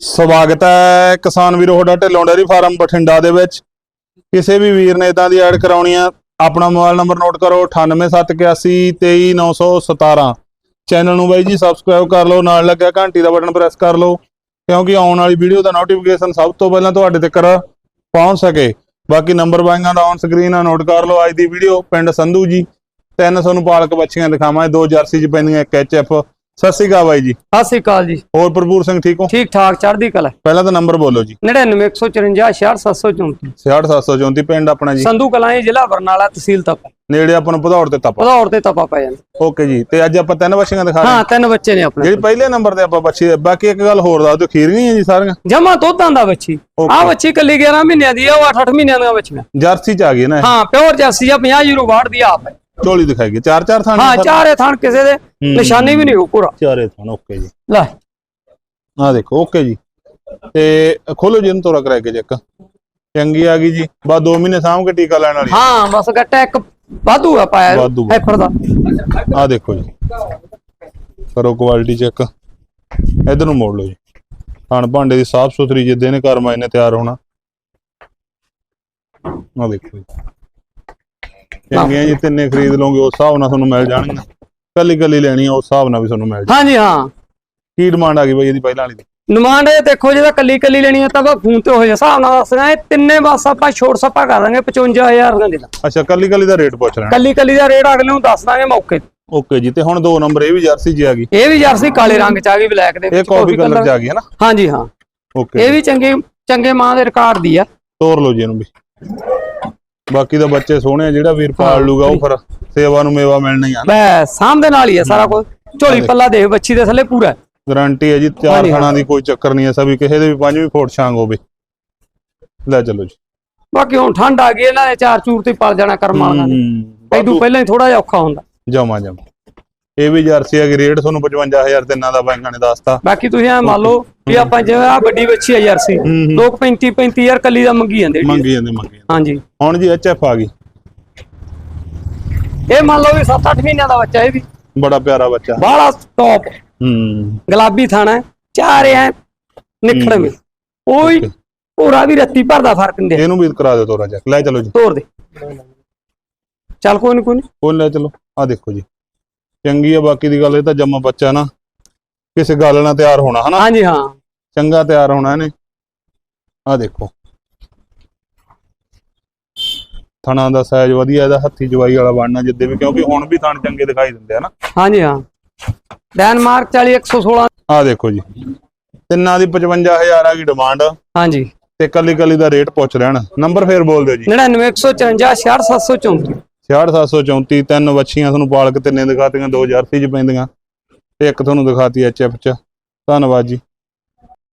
ਸਵਾਗਤ ਹੈ ਕਿਸਾਨ ਵੀਰੋ, ਤੁਹਾਡਾ ਢਿੱਲੋਂ ਡੇਅਰੀ ਫਾਰਮ ਬਠਿੰਡਾ ਦੇ ਵਿੱਚ। ਕਿਸੇ ਵੀ ਵੀਰ ਨੇ ਇਦਾਂ ਦੀ ਐਡ ਕਰਾਉਣੀ ਆ, ਆਪਣਾ ਮੋਬਾਈਲ ਨੰਬਰ ਨੋਟ ਕਰੋ 9871823917 ਚੈਨਲ ਨੂੰ ਬਾਈ ਜੀ ਸਬਸਕ੍ਰਾਈਬ ਕਰ ਲਓ, ਨਾਲ ਲੱਗਿਆ ਘੰਟੀ ਦਾ ਬਟਨ ਪ੍ਰੈਸ ਕਰ ਲਓ, ਕਿਉਂਕਿ ਆਉਣ ਵਾਲੀ ਵੀਡੀਓ ਦਾ ਨੋਟੀਫਿਕੇਸ਼ਨ ਸਭ ਤੋਂ ਪਹਿਲਾਂ ਤੁਹਾਡੇ ਤੱਕ ਪਹੁੰਚ ਸਕੇ। ਬਾਕੀ ਨੰਬਰ ਬਾਈਆਂ ਦਾ ਔਨ ਸਕਰੀਨ ਆ, ਨੋਟ ਕਰ ਲਓ ਅੱਜ ਦੀ ਵੀਡੀਓ, ਪਿੰਡ ਸੰਧੂ ਜੀ। ਤਿੰਨ ਤੁਹਾਨੂੰ ਪਾਲਕ ਬੱਚੀਆਂ ਦਿਖਾਵਾਂ ਦੋ ਜਰਸੀ ਚ ਪੈਂਦੀਆਂ ਇੱਕ ਐਚਐਫ ਸਤਿ ਸ਼੍ਰੀ ਅਕਾਲ ਬਾਈ ਜੀ। ਸਤਿ ਸ੍ਰੀ ਅਕਾਲ ਜੀ। ਹੋਰ ਭਰਪੂਰ ਸਿੰਘ ਠੀਕ ਹੋ? ਠੀਕ ਠਾਕ ਚੜ੍ਹਦੀ ਕਲਾ। ਪਹਿਲਾਂ ਤਾਂ ਨੰਬਰ ਬੋਲੋ ਜੀ। 99154 66734 68734 ਪਿੰਡ ਆਪਣਾ ਜੀ। ਸੰਧੂ ਕਲਾਂ ਜ਼ਿਲ੍ਹਾ ਬਰਨਾਲਾ ਤਹਿਸੀਲ ਤਪਾ। ਨੇੜੇ ਆਪਾਂ ਨੂੰ ਭਦੌੜ ਤੇ ਤਪਾ ਭਦੌੜ ਤੇ ਤਪਾ ਪੈ ਜਾਂਦਾ। ਓਕੇ ਜੀ ਤੇ ਅੱਜ ਆਪਾਂ ਤਿੰਨ ਬੱਚੀਆਂ ਦਿਖਾ ਰਹੇ ਹਾਂ। ਹਾਂ ਤਿੰਨ ਬੱਚੇ ਨੇ ਆਪਣੇ। ਜਿਹੜੀ ਪਹਿਲੇ ਨੰਬਰ ਤੇ ਆਪਾਂ ਬੱਚੀ ਬਾਕੀ ਇੱਕ ਗੱਲ ਹੋਰ ਦੱਸ ਦਿਓ ਖੀਰ ਨਹੀਂ ਹੈ ਜੀ ਸਾਰੀਆਂ? ਜਮਾ ਦੁੱਧਾਂ ਦਾ ਬੱਚੀ. ਆ ਬੱਚੀ ਕੱਲੀ 11 ਮਹੀਨਿਆਂ ਦੀ ਆ ਉਹ 8-8 ਮਹੀਨਿਆਂ ਦੀਆਂ ਬੱਚੀਆਂ। ਜਰਸੀ ਚ ਆ ਗਈ ਨਾ। ਹਾਂ ਪਿਓਰ ਜਰਸੀ ਆ 50 ਯੂਰੋ ਵਾਟ ਦੀ ਆਪ। ਹੈ ਝੋਲੀ ਦਿਖਾਈਏ ਚਾਰ ਚਾਰ ਥਾਂ ਹਾਂ ਚਾਰੇ ਥਣ ਕਿਸੇ ਦੇ ਨਿਸ਼ਾਨੀ ਵੀ ਨਹੀਂ ਹੋ ਪੂਰਾ। ਚਾਰੇ ਥਾਂ ਓਕੇ ਜੀ। ਲੈ। ਆ ਦੇਖੋ ਓਕੇ ਜੀ। ਤੇ ਖੋਲੋ ਜੀ ਇਹਨੂੰ ਤੋਰਾ ਕਰਾ ਕੇ ਚੈੱਕ ਚੰਗੀ ਆ ਗਈ ਜੀ। ਬਾ 2 ਮਹੀਨੇ ਸਾਂਭ ਕੇ ਟੀਕਾ ਲੈਣ ਵਾਲੀ ਹਾਂ ਬਸ ਗੱਟਾ ਇੱਕ ਵਾਧੂ ਆ ਪਾਇਆ। ਹੈਫਰ ਦਾ। ਆ ਦੇਖੋ ਜੀ। ਕਰੋ ਕੁਆਲਿਟੀ ਚੈੱਕ ਇਧਰ ਨੂੰ ਮੋੜ ਲਓ ਜੀ। ਖਾਣ ਭਾਂਡੇ ਦੀ ਸਾਫ਼ ਸੁਥਰੀ ਜਿੱਦੇ ਨੇ ਮਾਇਨੇ ਤਿਆਰ ਹੋਣਾ। ਆ ਦੇਖੋ ਜੀ। ਚੰਗੀਆਂ ਜੀ ਤਿੰਨੇ ਖਰੀਦ ਲਓਗੇ ਉਸ ਹਿਸਾਬ ਨਾਲ ਤੁਹਾਨੂੰ ਮਿਲ ਜਾਣਗੀਆਂ। ਕੱਲੀ ਕੱਲੀ ਲੈਣੀ ਆ ਉਸ ਹਿਸਾਬ ਨਾਲ ਵੀ ਤੁਹਾਨੂੰ ਮਿਲ ਜਾ ਹਾਂਜੀ ਹਾਂ। ਕੀ ਡਿਮਾਂਡ ਆ ਗਈ ਬਾਈ ਇਹਦੀ ਪਹਿਲਾਂ ਵਾਲੀ ਦੀ? ਡਿਮਾਂਡ ਇਹ ਦੇਖੋ ਜਿਹਦਾ ਕੱਲੀ ਕੱਲੀ ਲੈਣੀ ਹੈ ਤਾਂ ਬਸ ਫੋਨ ਤੇ ਹੋ ਜਾ ਹਿਸਾਬ ਨਾਲ ਦੱਸਣਾ ਇਹ ਤਿੰਨੇ ਬਸ ਆਪਾਂ ਛੋਟ ਸੱਪਾ ਕਰ ਦਾਂਗੇ 55000 ਰੁਪਏ ਦਾ ਅੱਛਾ ਕੱਲੀ ਕੱਲੀ ਦਾ ਰੇਟ ਪੁੱਛ ਲੈਣਾ। ਕੱਲੀ ਕੱਲੀ ਦਾ ਰੇਟ ਅਗਲੇ ਨੂੰ ਦੱਸ ਦਾਂਗੇ ਮੌਕੇ ਤੇ। ਓਕੇ ਜੀ ਤੇ ਹੁਣ ਦੋ ਨੰਬਰ ਇਹ ਵੀ ਜਰਸੀ ਜੀ ਆ ਗਈ। ਇਹ ਵੀ ਜਰਸੀ ਕਾਲੇ ਰੰਗ ਚ ਆ ਗਈ ਬਲੈਕ ਦੇ ਇਹ ਕਾਫੀ ਕਲਰ ਚ ਆ ਗਈ ਹੈ ਨਾ? ਹਾਂਜੀ ਹਾਂ। ਓਕੇ ਇਹ ਵੀ ਚੰਗੇ ਚੰਗੇ ਮਾਂ ਦੇ ਰਿਕਾਰਡ ਦੀ ਆ। ਤੋਰ ਲਓ ਜੀ ਇਹਨੂੰ ਵੀ। ਬਾਕੀ ਦਾ ਬੱਚੇ ਸੋਹਣੇ ਆ ਜਿਹੜਾ ਵੀਰ ਪਾਲ ਲੂਗਾ ਉਹ ਫਿਰ ਸੇਵਾ ਨੂੰ ਮੇਵਾ ਮਿਲਣਾ ਹੀ ਆ ਬੈ ਸਾਹਮ ਦੇ ਨਾਲ ਹੀ ਆ ਸਾਰਾ ਕੁਝ ਝੋਲੀ ਪੱਲਾ ਦੇਖ ਬੱਚੀ ਦੇ ਥੱਲੇ ਪੂਰਾ। ਹੈ। ਗਾਰੰਟੀ ਹੈ ਜੀ ਚਾਰ ਹਾਂਜੀ, ਖਾਣਾ ਦੀ ਕੋਈ ਚੱਕਰ ਨਹੀਂ ਹੈ ਸਭੀ ਕਿਸੇ ਦੇ ਵੀ ਪੰਜਵੀਂ ਫੁੱਟ ਛਾਂਗ ਹੋਵੇ। ਲੈ ਚਲੋ ਜੀ। ਬਾਕੀ ਹੁਣ ਠੰਡ ਆ ਗਈ ਇਹਨਾਂ ਦੇ ਚਾਰ ਚੂਰ ਤੇ ਹੀ ਪਲ ਜਾਣਾ ਕਰਮਾਂ ਵਾਲਿਆਂ ਨੇ। ਐਡੂ ਪਹਿਲਾਂ ਹੀ ਥੋੜਾ ਜਿਹਾ ਔਖਾ ਹੁੰਦਾ। ਜਮਾ ਜਮਾ। ਇਹ ਵੀ ਜਰਸੀ ਹੈ ਰੇਟ ਤੁਹਾਨੂੰ 55000 ਤਿੰਨਾਂ ਦਾ ਬੈਂਕਾਂ ਨੇ ਦੱਸਤਾ। ਬਾਕੀ ਤੁਸੀਂ ਐ ਮੰਨ ਲਓ ਵੀ ਆਪਾਂ ਜਿਵੇਂ ਆ ਵੱਡੀ ਬੱਚੀ ਆ ਜਰਸੀ। ਲੋਕ 35 35000 ਕੱਲੀ ਦਾ ਮੰਗੀ ਜਾਂਦੇ। ਮੰਗੀ ਜਾਂਦੇ ਮੰਗੀ ਜਾਂਦੇ। ਹਾਂਜੀ। ਹੁਣ ਜੀ ਐਚਐਫ ਆ ਗਈ। ਇਹ ਮੰਨ ਲਓ ਵੀ 7-8 ਮਹੀਨਿਆਂ ਦਾ ਬੱਚਾ ਇਹ ਵੀ। ਬੜਾ ਪਿਆਰਾ ਬੱਚਾ। ਬਾਹਲਾ ਟੌਪ ਹੂੰ। ਗੁਲਾਬੀ ਥਾਣਾ ਚਾਰ ਐ ਨਿਖੜਵੇਂ ਕੋਈ Okay. ਪੂਰਾ ਵੀ ਰੱਤੀ ਭਰਦਾ ਫ਼ਰਕ ਨਹੀਂ ਦੇ ਇਹਨੂੰ ਵੀ ਕਰਾ ਦਿਓ ਤੋਰਾ ਚੱਕ। ਲੈ ਚਲੋ ਜੀ। ਤੋਰ ਦੇ। ਚੱਲ ਕੋਈ ਨਹੀਂ ਕੋਈ ਨੀ। ਉਹ ਲੈ ਚਲੋ। ਆ ਦੇਖੋ ਜੀ। ਚੰਗੀ ਆ ਬਾਕੀ ਦੀ ਗੱਲ ਇਹ ਤਾਂ ਜੰਮਾ ਬੱਚਾ ਨਾ। ਕਿਸੇ ਗੱਲ ਨਾਲ ਤਿਆਰ ਹੋਣਾ ਹਨਾ? ਹਾਂਜੀ ਹਾਂ। ਚੰਗਾ ਤਿਆਰ ਹੋਣਾ ਇਹਨੇ। ਆ ਦੇਖੋ। ਥਣਾ ਦਾ ਸਾਈਜ਼ ਵਧੀਆ ਇਹਦਾ ਹੱਥੀ ਜਵਾਈ ਵਾਲਾ ਬਣਨਾ ਜਿੱਦੇ ਵੀ ਕਿਉਂਕਿ ਹੁਣ ਵੀ ਥਣ ਚੰਗੇ ਦਿਖਾਈ ਦਿੰਦੇ ਆ ਨਾ। ਹਾਂਜੀ ਹਾਂ। ਡੈਨਮਾਰਕ 40 116 ਆ ਦੇਖੋ ਜੀ। ਤਿੰਨਾਂ ਦੀ 55000 ਆ ਗਈ ਡਿਮਾਂਡ। ਹਾਂਜੀ। ਤੇ ਕੱਲੀ ਕੱਲੀ ਦਾ ਰੇਟ ਪੁੱਛ ਲੈਣ। ਨੰਬਰ ਫੇਰ ਬੋਲ ਦਿਓ ਜੀ। 99154 68734 66734 ਤਿੰਨ ਵੱਛੀਆਂ ਤੁਹਾਨੂੰ ਪਾਲਕ ਤਿੰਨੇ ਦਿਖਾਤੀਆਂ ਦੋ ਜਰਸੀ ਚ ਪੈਂਦੀਆਂ ਤੇ ਇੱਕ ਤੁਹਾਨੂੰ ਦਿਖਾਤੀ ਐਚਐਫ ਚ। ਧੰਨਵਾਦ ਜੀ।